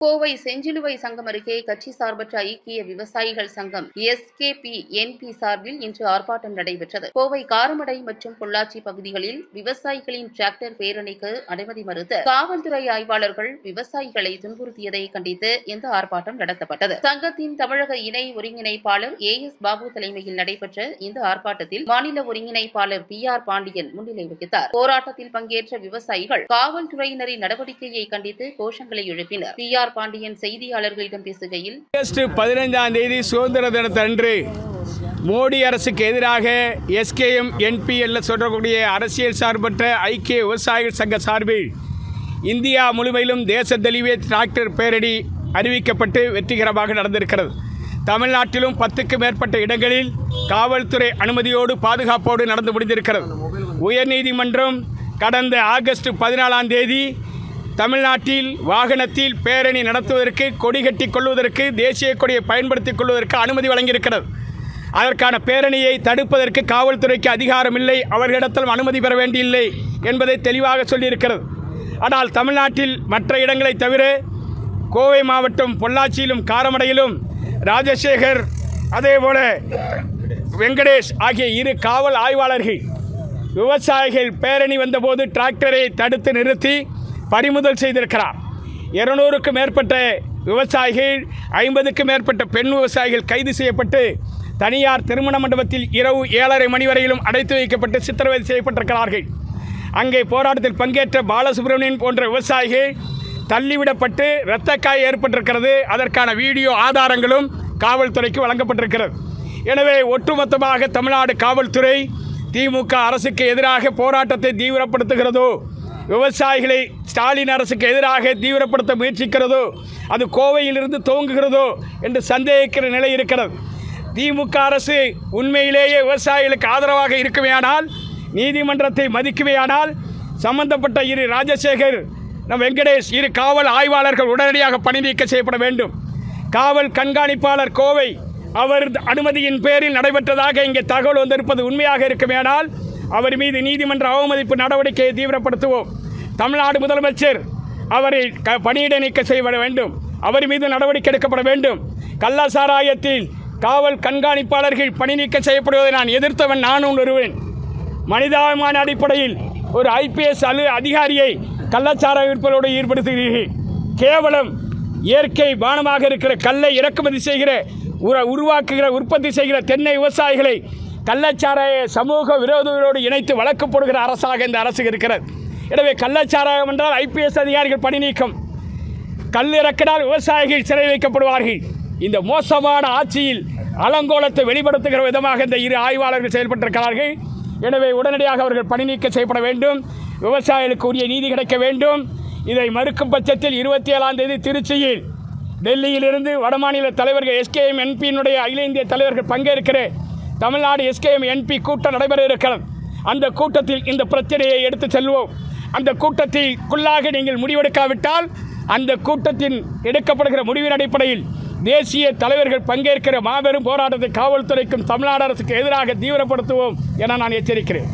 கோவை செஞ்சிலுவை சங்கம் அருகே கட்சி சார்பற்ற ஐக்கிய விவசாயிகள் சங்கம் எஸ்கேபி என்பி சார்பில் இன்று ஆர்ப்பாட்டம் நடைபெற்றது. கோவை காரமடை மற்றும் பொள்ளாச்சி பகுதிகளில் விவசாயிகளின் டிராக்டர் பேரணிக்கு அனுமதி மறுத்து காவல்துறை ஆய்வாளர்கள் விவசாயிகளை துன்புறுத்தியதை கண்டித்து இந்த ஆர்ப்பாட்டம் நடத்தப்பட்டது. சங்கத்தின் தமிழக இணை ஒருங்கிணைப்பாளர் ஏ எஸ் பாபு தலைமையில் நடைபெற்ற இந்த ஆர்ப்பாட்டத்தில் மாநில ஒருங்கிணைப்பாளர் பி ஆர் பாண்டியன் முன்னிலை வகித்தார். போராட்டத்தில் பங்கேற்ற விவசாயிகள் காவல்துறையினரின் நடவடிக்கையை கண்டித்து கோஷங்களை எழுப்பினர். பி ஆர் பாண்டியன் செய்தியாளர்களிடம் பேசுகையில் ஆகஸ்ட் பதினைந்தாம் தேதி சுதந்திர தினத்தன்று மோடி அரசுக்கு எதிராக எஸ்கேஎம் என்பிஎல்ல சொல்லக்கூடிய அரசியல் சார்பற்ற ஐக்கிய விவசாயிகள் சங்க சார்பில் இந்தியா முழுமையிலும் தேச தெளிவே டிராக்டர் பேரணி அறிவிக்கப்பட்டு வெற்றிகரமாக நடந்திருக்கிறது. தமிழ்நாட்டிலும் பத்துக்கு மேற்பட்ட இடங்களில் காவல்துறை அனுமதியோடு பாதுகாப்போடு நடந்து முடிந்திருக்கிறது. உயர்நீதிமன்றம் கடந்த ஆகஸ்ட் பதினாலாம் தேதி தமிழ்நாட்டில் வாகனத்தில் பேரணி நடத்துவதற்கு கொடி கட்டி கொள்வதற்கு தேசிய கொடியை பயன்படுத்திக் கொள்வதற்கு அனுமதி வழங்கியிருக்கிறது. அதற்கான பேரணியை தடுப்பதற்கு காவல்துறைக்கு அதிகாரம் இல்லை அவர்களிடத்தில் அனுமதி பெற வேண்டியில்லை என்பதை தெளிவாக சொல்லியிருக்கிறது. ஆனால் தமிழ்நாட்டில் மற்ற இடங்களை தவிர கோவை மாவட்டம் பொள்ளாச்சியிலும் காரமடையிலும் ராஜசேகர் அதேபோல வெங்கடேஷ் ஆகிய இரு காவல் ஆய்வாளர்கள் விவசாயிகள் பேரணி வந்தபோது டிராக்டரை தடுத்து நிறுத்தி பறிமுதல் செய்திருக்கிறார். இருநூறுக்கும் மேற்பட்ட விவசாயிகள் ஐம்பதுக்கும் மேற்பட்ட பெண் விவசாயிகள் கைது செய்யப்பட்டு தனியார் திருமண மண்டபத்தில் இரவு ஏழரை மணி வரையிலும் அடைத்து வைக்கப்பட்டு சித்திரவதை செய்யப்பட்டிருக்கிறார்கள். அங்கே போராட்டத்தில் பங்கேற்ற பாலசுப்ரமணியன் போன்ற விவசாயிகள் தள்ளிவிடப்பட்டு இரத்தக்காய் ஏற்பட்டிருக்கிறது. அதற்கான வீடியோ ஆதாரங்களும் காவல்துறைக்கு வழங்கப்பட்டிருக்கிறது. எனவே ஒட்டுமொத்தமாக தமிழ்நாடு காவல்துறை திமுக அரசுக்கு எதிராக போராட்டத்தை தீவிரப்படுத்துகிறதோ விவசாயிகளை ஸ்டாலின் அரசுக்கு எதிராக தீவிரப்படுத்த முயற்சிக்கிறதோ அது கோவையிலிருந்து துவங்குகிறதோ என்று சந்தேகிக்கிற நிலை இருக்கிறது. திமுக அரசு உண்மையிலேயே விவசாயிகளுக்கு ஆதரவாக இருக்குமேயானால் நீதிமன்றத்தை மதிக்குமேயானால் சம்பந்தப்பட்ட இரு ராஜசேகர் நம் வெங்கடேஷ் இரு காவல் ஆய்வாளர்கள் உடனடியாக பணி நீக்கம் செய்யப்பட வேண்டும். காவல் கண்காணிப்பாளர் கோவை அவர் அனுமதியின் பேரில் நடைபெற்றதாக இங்கே தகவல் வந்திருப்பது உண்மையாக இருக்குமேனால் அவர் மீது நீதிமன்ற அவமதிப்பு நடவடிக்கையை தீவிரப்படுத்துவோம். தமிழ்நாடு முதலமைச்சர் அவரை க பணியிட நீக்கம் செய்ய வேண்டும். அவர் மீது நடவடிக்கை எடுக்கப்பட வேண்டும். கள்ள சாராயத்தில் காவல் கண்காணிப்பாளர்கள் பணி நீக்கம் செய்யப்படுவதை நான் எதிர்த்தவன் நானும் வருவேன் மனிதாபிமான அடிப்படையில் ஒரு ஐபிஎஸ் அலு அதிகாரியை கள்ளச்சாராய விற்பனோடு ஈடுபடுத்துகிறீர்கள். கேவலம் இயற்கை பானமாக இருக்கிற கல்லை இறக்குமதி செய்கிற உர உருவாக்குகிற உற்பத்தி செய்கிற தென்னை விவசாயிகளை கள்ளச்சாராய சமூக விரோதிகளோடு இணைத்து வழக்கு போடுகிற அரசாக இந்த அரசு இருக்கிறது. எனவே கள்ளச்சாராயம் என்றால் ஐபிஎஸ் அதிகாரிகள் பணி நீக்கம். கல் இறக்கினால் விவசாயிகள் சிறை வைக்கப்படுவார்கள். இந்த மோசமான ஆட்சியில் அலங்கோலத்தை வெளிப்படுத்துகிற விதமாக இந்த இரு ஆய்வாளர்கள் செயல்பட்டிருக்கிறார்கள். எனவே உடனடியாக அவர்கள் பணி நீக்கம் செய்யப்பட வேண்டும். விவசாயிகளுக்கு உரிய நீதி கிடைக்க வேண்டும். இதை மறுக்கும் பட்சத்தில் இருபத்தி ஏழாம் தேதி திருச்சியில் டெல்லியிலிருந்து வடமாநில தலைவர்கள் எஸ்கேஎம் என்பியினுடைய அகில இந்திய தலைவர்கள் பங்கேற்கிற தமிழ்நாடு எஸ்கேஎம் என்பி கூட்டம் நடைபெற இருக்கிறது. அந்த கூட்டத்தில் இந்த பிரச்சனையை எடுத்து செல்வோம். அந்த கூட்டத்திற்குள்ளாக நீங்கள் முடிவெடுக்காவிட்டால் அந்த கூட்டத்தின் எடுக்கப்படுகிற முடிவின் அடிப்படையில் தேசிய தலைவர்கள் பங்கேற்கிற மாபெரும் போராட்டத்தை காவல்துறைக்கும் தமிழ்நாடு அரசுக்கு எதிராக தீவிரப்படுத்துவோம் என நான் எச்சரிக்கிறேன்.